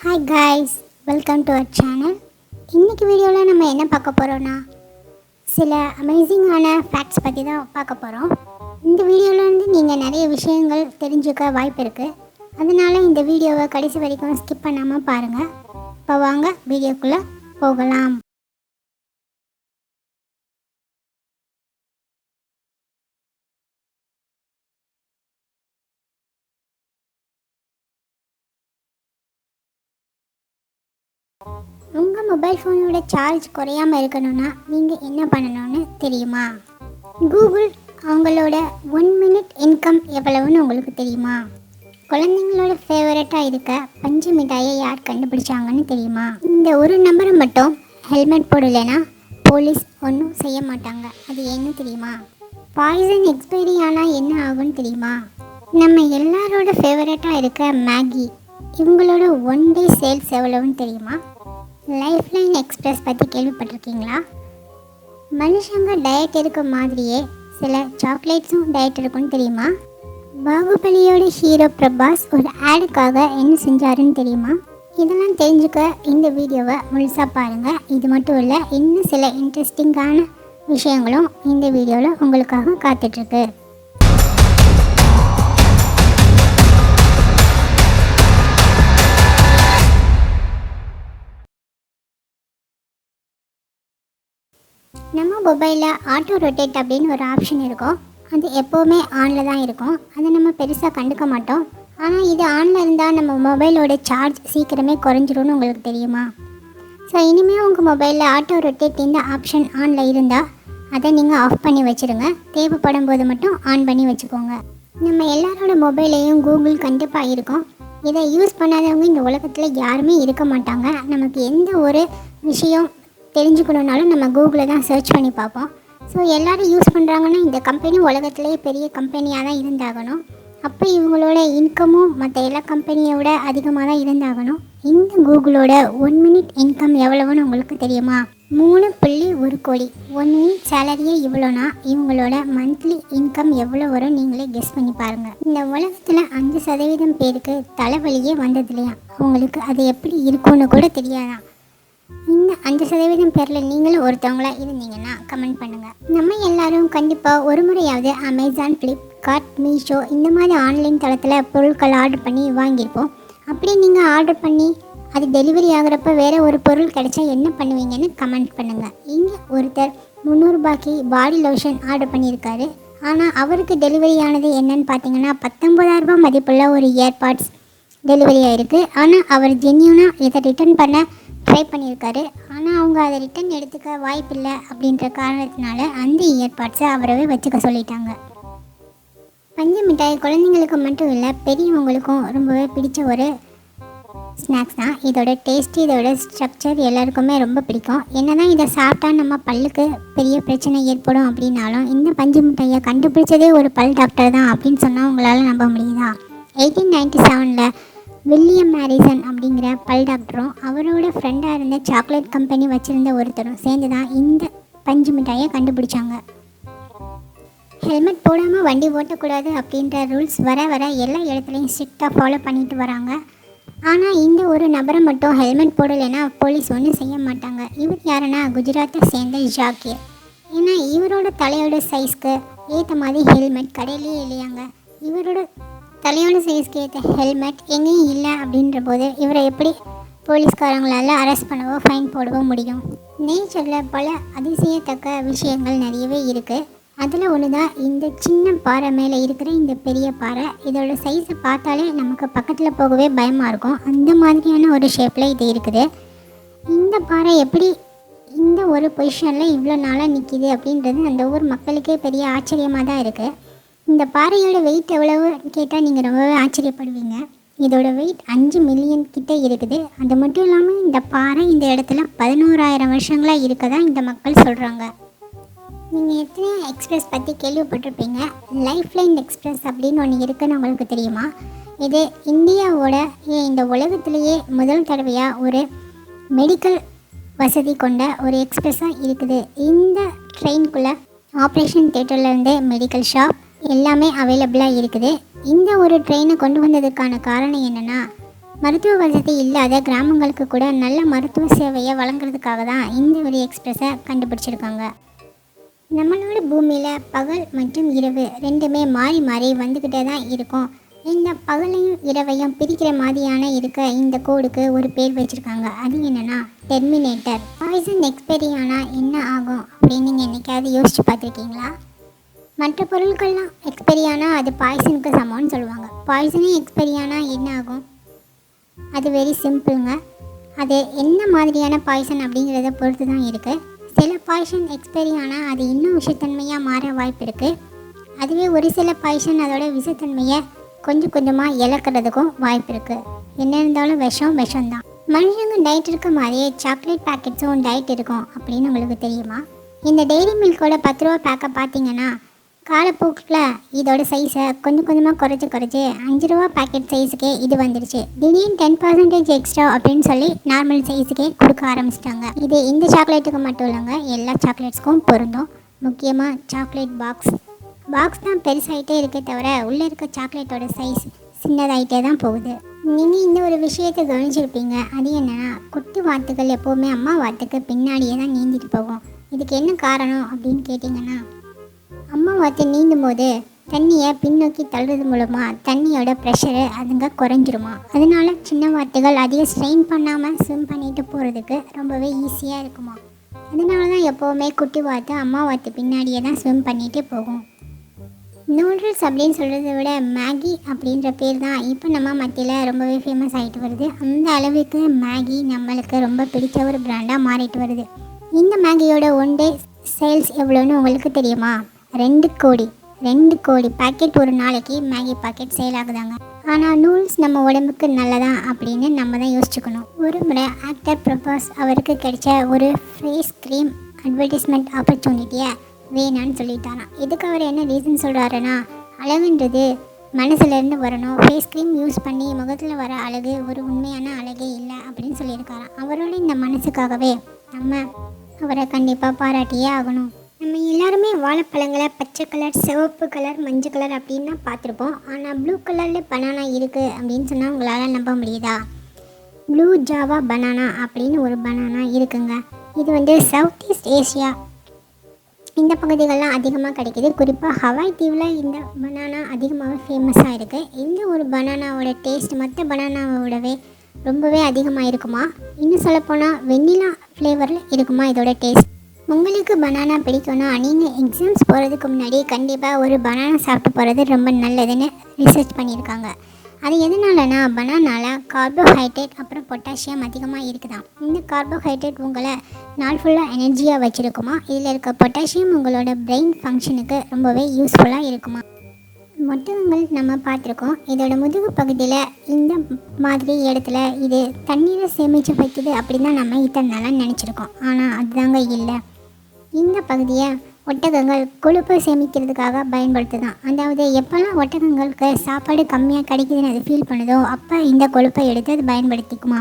Hi guys welcome to our channel இன்றைக்கி வீடியோவில் நம்ம என்ன பார்க்க போகிறோன்னா சில அமேசிங்கான ஃபேக்ட்ஸ் பற்றி தான் பார்க்க போகிறோம் இந்த வீடியோவில் வந்து நீங்கள் நிறைய விஷயங்கள் தெரிஞ்சுக்க வாய்ப்பு இருக்குது அதனால் இந்த வீடியோவை கடைசி வரைக்கும் ஸ்கிப் பண்ணாமல் பாருங்கள் இப்போ வாங்க வீடியோக்குள்ளே போகலாம். மொபைல் ஃபோனோட சார்ஜ் குறையாமல் இருக்கணும்னா நீங்கள் என்ன பண்ணணும்னு தெரியுமா? கூகுள் அவங்களோட ஒன் மினிட் இன்கம் எவ்வளவுன்னு உங்களுக்கு தெரியுமா? குழந்தைங்களோட ஃபேவரட்டாக இருக்க பஞ்சு மிட்டாயை யார் கண்டுபிடிச்சாங்கன்னு தெரியுமா? இந்த ஒரு நம்பரை மட்டும் ஹெல்மெட் போடலைன்னா போலீஸ் ஒன்றும் செய்ய மாட்டாங்க. அது என்ன தெரியுமா? பாய்சன் எக்ஸ்பைரி ஆனால் என்ன ஆகும்னு தெரியுமா? நம்ம எல்லாரோட ஃபேவரட்டாக இருக்க மேகி இவங்களோட ஒன் டே சேல்ஸ் எவ்வளவுன்னு தெரியுமா? லைஃப் லைன் எக்ஸ்பிரஸ் பற்றி கேள்விப்பட்டிருக்கீங்களா? மனுஷங்க டயட் இருக்க மாதிரியே சில சாக்லேட்ஸும் டயட் இருக்கும்னு தெரியுமா? பாகுபலியோட ஹீரோ பிரபாஸ் ஒரு ஆடுக்காக என்ன செஞ்சாருன்னு தெரியுமா? இதெல்லாம் தெரிஞ்சுக்க இந்த வீடியோவை முழுசாக பாருங்கள் இது மட்டும் இல்லை இன்னும் சில இன்ட்ரெஸ்டிங்கான விஷயங்களும் இந்த வீடியோவில் உங்களுக்காக காத்துட்ருக்கு மொபைலில் ஆட்டோ ரொட்டேட் அப்படின்னு ஒரு ஆப்ஷன் இருக்கும். அது எப்போவுமே ஆனில் தான் இருக்கும். அதை நம்ம பெருசாக கண்டுக்க மாட்டோம். ஆனால் இது ஆனில் இருந்தால் நம்ம மொபைலோட சார்ஜ் சீக்கிரமே குறைஞ்சிரும்னு உங்களுக்கு தெரியுமா? ஸோ இனிமேல் உங்கள் மொபைலில் ஆட்டோ ரொட்டேட் இந்த ஆப்ஷன் ஆனில் இருந்தால் அதை நீங்கள் ஆஃப் பண்ணி வச்சுருங்க. தேவைப்படும் போது மட்டும் ஆன் பண்ணி வச்சுக்கோங்க. நம்ம எல்லாரோட மொபைலையும் கூகுள் கண்டிப்பாக இருக்கும். இதை யூஸ் பண்ணாதவங்க இந்த உலகத்தில் யாருமே இருக்க மாட்டாங்க. நமக்கு எந்த ஒரு விஷயம் தெரிஞ்சுக்கணுன்னாலும் நம்ம கூகுளில் தான் சர்ச் பண்ணி பார்ப்போம். ஸோ எல்லோரும் யூஸ் பண்ணுறாங்கன்னா இந்த கம்பெனி உலகத்துலேயே பெரிய கம்பெனியாக தான் இருந்தாகணும். அப்போ இவங்களோட இன்கமும் மற்ற எல்லா கம்பெனியை விட அதிகமாக தான் இருந்தாகணும். இந்த கூகுளோட ஒன் மினிட் இன்கம் எவ்வளவுன்னு உங்களுக்கு தெரியுமா? மூணு புள்ளி ஒரு கோடி. ஒன் மினிட் சேலரியே இவ்வளோனா இவங்களோட மந்த்லி இன்கம் எவ்வளோ வரும் நீங்களே கெஸ் பண்ணி பாருங்கள் இந்த உலகத்தில் அஞ்சு சதவீதம் பேருக்கு தலைவலியே வந்தது இல்லையா அவங்களுக்கு அது எப்படி இருக்கும்னு கூட தெரியாதான் இந்த அஞ்சு சதவீதம் பேரில் நீங்களும் ஒருத்தவங்களா இருந்தீங்கன்னா கமெண்ட் பண்ணுங்கள் நம்ம எல்லாரும் கண்டிப்பாக ஒரு முறையாவது அமேசான் ஃப்ளிப்கார்ட் மீஷோ இந்த மாதிரி ஆன்லைன் தளத்தில் பொருட்கள் ஆர்டர் பண்ணி வாங்கியிருப்போம். அப்படி நீங்கள் ஆர்டர் பண்ணி அது டெலிவரி ஆகிறப்ப வேறு ஒரு பொருள் கிடைச்சா என்ன பண்ணுவீங்கன்னு கமெண்ட் பண்ணுங்கள் இங்கே ஒருத்தர் முந்நூறுபாய்க்கு பாடி லோஷன் ஆர்டர் பண்ணியிருக்காரு. ஆனால் அவருக்கு டெலிவரி ஆனது என்னன்னு பார்த்தீங்கன்னா பத்தொம்பதாயிரரூபா மதிப்புள்ள ஒரு இயர்பாட்ஸ் டெலிவரி ஆகிருக்கு ஆனால் அவர் ஜென்யூனாக இதை ரிட்டர்ன் பண்ண ட்ரை பண்ணியிருக்காரு. ஆனால் அவங்க அதை ரிட்டன் எடுத்துக்க வாய்ப்பில்லை அப்படின்ற காரணத்தினால அந்த இயர்பாட்ஸை அவரவே வச்சுக்க சொல்லிட்டாங்க. பஞ்சு மிட்டாய் குழந்தைங்களுக்கு மட்டும் இல்லை பெரியவங்களுக்கும் ரொம்பவே பிடிச்ச ஒரு ஸ்நாக்ஸ் தான். இதோட டேஸ்ட் இதோட ஸ்ட்ரக்சர் எல்லாருக்குமே ரொம்ப பிடிக்கும். என்ன தான் இதை சாப்பிட்டா நம்ம பல்லுக்கு பெரிய பிரச்சனை ஏற்படும் அப்படின்னாலும் இந்த பஞ்சு மிட்டாயை கண்டுபிடிச்சதே ஒரு பல் டாக்டர் தான் அப்படின்னு சொன்னால் உங்களால் நம்ப முடியுதா? எயிட்டீன் நைன்டி செவனில் வில்லியம் மேரிசன் அப்படிங்கிற பல் டாக்டரும் அவரோட ஃப்ரெண்டாக இருந்த சாக்லேட் கம்பெனி வச்சுருந்த ஒருத்தரும் சேர்ந்து தான் இந்த பஞ்சு மிட்டாயை கண்டுபிடிச்சாங்க. ஹெல்மெட் போடாமல் வண்டி ஓட்டக்கூடாது அப்படின்ற ரூல்ஸ் வர வர எல்லா இடத்துலையும் ஸ்ட்ரிக்டாக ஃபாலோ பண்ணிட்டு வராங்க. ஆனால் இந்த ஒரு நபரை மட்டும் ஹெல்மெட் போடலைன்னா போலீஸ் ஒன்றும் செய்ய மாட்டாங்க. இவர் யாருன்னா குஜராத்தை சேர்ந்த ஜாக்கிர். ஏன்னா இவரோட தலையோட சைஸ்க்கு ஏற்ற மாதிரி ஹெல்மெட் கடையிலேயே இல்லையாங்க. இவரோட தலையோன சைஸ்க்கு ஏற்ற ஹெல்மெட் எங்கேயும் இல்லை அப்படின்ற போது இவரை எப்படி போலீஸ்காரங்களால் அரெஸ்ட் பண்ணவோ ஃபைன் போடவோ முடியும்? நேச்சரில் பல அதிசயத்தக்க விஷயங்கள் நிறையவே இருக்குது அதில் ஒன்று தான் இந்த சின்ன பாறை மேலே இருக்கிற இந்த பெரிய பாறை இதோட சைஸை பார்த்தாலே நமக்கு பக்கத்தில் போகவே பயமாக இருக்கும். அந்த மாதிரியான ஒரு ஷேப்பில் இது இருக்குது. இந்த பாறை எப்படி இந்த ஒரு பொசிஷனில் இவ்வளோ நாளாக நிற்கிது அப்படின்றது அந்த ஊர் மக்களுக்கே பெரிய ஆச்சரியமாக தான் இருக்குது இந்த பாறையோட வெயிட் எவ்வளவு கேட்டால் நீங்கள் ரொம்பவே ஆச்சரியப்படுவீங்க. இதோட வெயிட் அஞ்சு மில்லியன் கிட்டே இருக்குது. அது மட்டும் இல்லாமல் இந்த பாறை இந்த இடத்துல பதினோராயிரம் வருஷங்களாக இருக்கதான் இந்த மக்கள் சொல்கிறாங்க நீங்கள் எத்தனை எக்ஸ்பிரஸ் பற்றி கேள்விப்பட்டிருப்பீங்க? லைஃப் லைன் எக்ஸ்பிரஸ் அப்படின்னு ஒன்று இருக்குன்னு உங்களுக்கு தெரியுமா? இது இந்தியாவோட இந்த உலகத்திலேயே முதல் தடவையாக ஒரு மெடிக்கல் வசதி கொண்ட ஒரு எக்ஸ்பிரஸாக இருக்குது. இந்த ட்ரெயின்குள்ளே ஆப்ரேஷன் தேட்டர்லேருந்து மெடிக்கல் ஷாப் எல்லாமே அவைலபிளாக இருக்குது. இந்த ஒரு ட்ரெயினை கொண்டு வந்ததுக்கான காரணம் என்னென்னா மருத்துவ வசதி இல்லாத கிராமங்களுக்கு கூட நல்ல மருத்துவ சேவையை வழங்குறதுக்காக தான் இந்த ஒரு எக்ஸ்பிரஸை கண்டுபிடிச்சிருக்காங்க. நம்மளோட பூமியில் பகல் மற்றும் இரவு ரெண்டுமே மாறி மாறி வந்துக்கிட்டே தான் இருக்கும். இந்த பகலையும் இரவையும் பிரிக்கிற மாதிரியான இருக்க இந்த கோடுக்கு ஒரு பேர் வச்சுருக்காங்க. அது என்னென்னா டெர்மினேட்டர் பாய்சன் எக்ஸ்பெரி ஆனால் என்ன ஆகும் அப்படின்னு நீங்கள் என்றைக்காவது யோசிச்சு பார்த்துருக்கீங்களா? மற்ற பொருட்கள்லாம் எக்ஸ்பைரி ஆனால் அது பாய்சனுக்கு சமம்னு சொல்லுவாங்க. பாய்சனே எக்ஸ்பைரி ஆனால் என்ன ஆகும்? அது வெரி சிம்பிளுங்க அது என்ன மாதிரியான பாய்சன் அப்படிங்கிறத பொறுத்து தான் இருக்குது சில பாய்சன் எக்ஸ்பைரி ஆனால் அது இன்னும் விஷத்தன்மையாக மாற வாய்ப்பு இருக்குது அதுவே ஒரு சில பாய்சன் அதோட விஷத்தன்மையை கொஞ்சம் கொஞ்சமாக இழக்கிறதுக்கும் வாய்ப்பு இருக்குது என்ன இருந்தாலும் விஷம் விஷம்தான். மனுஷங்க டயட் இருக்க மாதிரியே சாக்லேட் பேக்கெட்ஸும் டயட் இருக்கும் அப்படின்னு உங்களுக்கு தெரியுமா? இந்த டெய்ரி மில்கோட பத்து ரூபா பேக்கை பார்த்தீங்கன்னா காலப்போக்கில் இதோட சைஸை கொஞ்சம் கொஞ்சமாக குறைச்சி குறைச்சி அஞ்சு ரூபா பேக்கெட் சைஸுக்கே இது வந்துடுச்சு திடீர்னு டென் பர்சன்டேஜ் எக்ஸ்ட்ரா அப்படின்னு சொல்லி நார்மல் சைஸுக்கே கொடுக்க ஆரம்பிச்சிட்டாங்க. இது இந்த சாக்லேட்டுக்கு மட்டும் இல்லைங்க எல்லா சாக்லேட்ஸ்க்கும் பொருந்தும். முக்கியமாக சாக்லேட் பாக்ஸ் பாக்ஸ் தான் பெருசாகிட்டே இருக்கே தவிர உள்ளே இருக்க சாக்லேட்டோட சைஸ் சின்னதாகிட்டே தான் போகுது. நீங்கள் இந்த ஒரு விஷயத்தை கவனிச்சிருப்பீங்க. அது என்னென்னா குட்டி வாத்துகள் எப்போவுமே அம்மா வாத்துக்கு பின்னாடியே தான் நீந்திட்டு போகும். இதுக்கு என்ன காரணம் அப்படின்னு கேட்டிங்கன்னா அம்மா வாத்து நீந்தும் போது தண்ணியை பின்னோக்கி தள்ளுறது மூலமாக தண்ணியோட ப்ரெஷரு அதுங்க குறைஞ்சிருமா? அதனால சின்ன வாத்துகள் அதிக ஸ்ட்ரெயின் பண்ணாமல் ஸ்விம் பண்ணிட்டு போகிறதுக்கு ரொம்பவே ஈஸியாக இருக்குமா? அதனால தான் எப்போவுமே குட்டி வாத்து அம்மா வாத்து பின்னாடியே தான் ஸ்விம் பண்ணிட்டு போகும். நூடுல்ஸ் அப்படின்னு சொல்கிறத விட மேகி அப்படின்ற பேர் தான் இப்போ நம்ம மத்தியில் ரொம்பவே ஃபேமஸ் ஆகிட்டு வருது. அந்த அளவுக்கு மேகி நம்மளுக்கு ரொம்ப பிடிச்ச ஒரு பிராண்டாக மாறிட்டு வருது. இந்த மேகியோட ஒன் டே சேல்ஸ் எவ்வளோன்னு உங்களுக்கு தெரியுமா? ரெண்டு கோடி ரெண்டு கோடி பாக்கெட் ஒரு நாளைக்கு மேகி பாக்கெட் சேல் ஆகுதாங்க. ஆனால் நூல்ஸ் நம்ம உடம்புக்கு நல்லதா அப்படின்னு நம்ம தான் யோசிச்சுக்கணும். ஒரு முறை ஆக்டர் பிரபாஸ் அவருக்கு கிடைச்ச ஒரு ஃபேஸ் க்ரீம் அட்வர்டைஸ்மெண்ட் ஆப்பர்ச்சுனிட்டியை வேணான்னு சொல்லிட்டாராம். இதுக்கு அவர் என்ன ரீசன் சொல்கிறாருன்னா அழகுன்றது மனசுலேருந்து வரணும். ஃபேஸ் க்ரீம் யூஸ் பண்ணி முகத்தில் வர அழகு ஒரு உண்மையான அழகே இல்லை அப்படின்னு சொல்லியிருக்காராம். அவரோட இந்த மனசுக்காகவே நம்ம அவரை கண்டிப்பாக பாராட்டியே ஆகணும். நம்ம எல்லாருமே வாழைப்பழங்களை பச்சை கலர் சிவப்பு கலர் மஞ்சள் கலர் அப்படின்னு தான் பார்த்துருப்போம். ஆனால் ப்ளூ கலரில் பனானா இருக்குது அப்படின்னு சொன்னால் உங்களால் நம்ப முடியுதா? ப்ளூ ஜாவா பனானா அப்படின்னு ஒரு பனானா இருக்குங்க. இது வந்து சவுத் ஈஸ்ட் ஏஷியா இந்த பகுதிகளெலாம் அதிகமாக கிடைக்கிது. குறிப்பாக ஹவாய் தீவில் இந்த பனானா அதிகமாகவே ஃபேமஸாக இருக்குது இந்த ஒரு பனானாவோட டேஸ்ட் மற்ற பனானாவோடவே ரொம்பவே அதிகமாக இருக்குமா? இன்னும் சொல்லப்போனால் வெண்ணிலா ஃப்ளேவரில் இருக்குமா இதோட டேஸ்ட் உங்களுக்கு பனானா பிடிக்கும்னா நீங்கள் எக்ஸாம்ஸ் போகிறதுக்கு முன்னாடி கண்டிப்பாக ஒரு பனானா சாப்பிட்டு போகிறது ரொம்ப நல்லதுன்னு ரிசர்ச் பண்ணியிருக்காங்க. அது எதனாலனா பனானாவில் கார்போஹைட்ரேட் அப்புறம் பொட்டாசியம் அதிகமாக இருக்குதான் இந்த கார்போஹைட்ரேட் உங்களை நாள் ஃபுல்லாக எனர்ஜியாக வச்சுருக்குமா? இதில் இருக்க பொட்டாசியம் உங்களோட பிரெயின் ஃபங்க்ஷனுக்கு ரொம்பவே யூஸ்ஃபுல்லாக இருக்குமா? மொட்டகங்கள் நம்ம பார்த்துருக்கோம். இதோட முதுகு பகுதியில் இந்த மாதிரி இடத்துல இது தண்ணீரை சேமித்து வைக்குது அப்படின்னு தான் நம்ம இத்தனை நாளாக நினச்சிருக்கோம். ஆனால் அதுதாங்க இல்லை. இந்த பகுதியை ஒட்டகங்கள் கொழுப்பை சேமிக்கிறதுக்காக பயன்படுத்துதான். அதாவது எப்போல்லாம் ஒட்டகங்களுக்கு சாப்பாடு கம்மியாக கிடைக்குதுன்னு அது ஃபீல் பண்ணுதோ அப்போ இந்த கொழுப்பை எடுத்து அது பயன்படுத்திக்குமா